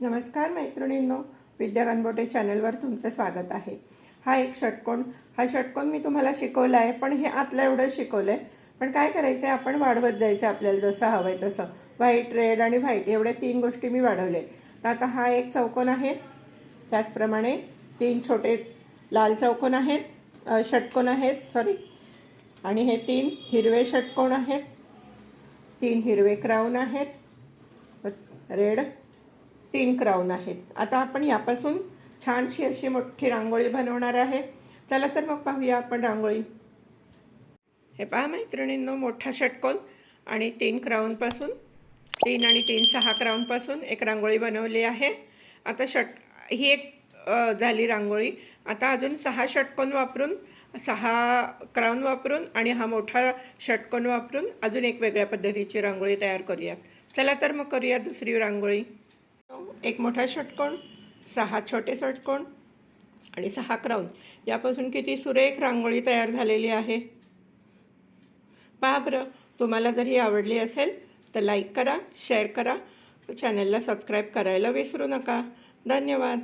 नमस्कार मैत्रिणींनो विद्या गणबोटे चॅनलवर तुमचं स्वागत आहे. हा एक षटकोन हा षटकोन मी तुम्हाला शिकवला आहे पण हे आतलं एवढंच शिकवलं आहे पण काय करायचं आहे आपण वाढवत जायचं आपल्याला जसं हवं आहे तसं. व्हाईट रेड आणि व्हाईट एवढ्या तीन गोष्टी मी वाढवल्या आहेत तर आता हा एक चौकोन आहे. त्याचप्रमाणे तीन छोटे लाल चौकोन आहेत षटकोन आहेत सॉरी आणि हे तीन हिरवे षटकोन आहेत. तीन हिरवे क्राऊन आहेत. रेड तीन क्राऊन आहेत. आता आपण यापासून छानशी अशी मोठी रांगोळी बनवणार आहे. चला तर मग पाहूया आपण रांगोळी. हे पहा मैत्रिणींनो मोठा षटकोन आणि तीन क्राऊनपासून तीन आणि तीन सहा क्राऊनपासून एक रांगोळी बनवली आहे. आता षट ही एक झाली रांगोळी. आता अजून सहा षटकोन वापरून सहा क्राऊन वापरून आणि हा मोठा षटकोन वापरून अजून एक वेगळ्या पद्धतीची रांगोळी तयार करूयात. चला तर मग करूया दुसरी रांगोळी. एक मोठा षटकोण सहा छोटे षटकोण आणि सहा क्राऊन यापासून किती सुरेख रांगोळी तयार झालेली आहे? पहा बरं. तुम्हाला जर ही आवडली असेल तर लाईक करा शेअर करा. चॅनलला सबस्क्राईब करायला विसरू नका. धन्यवाद.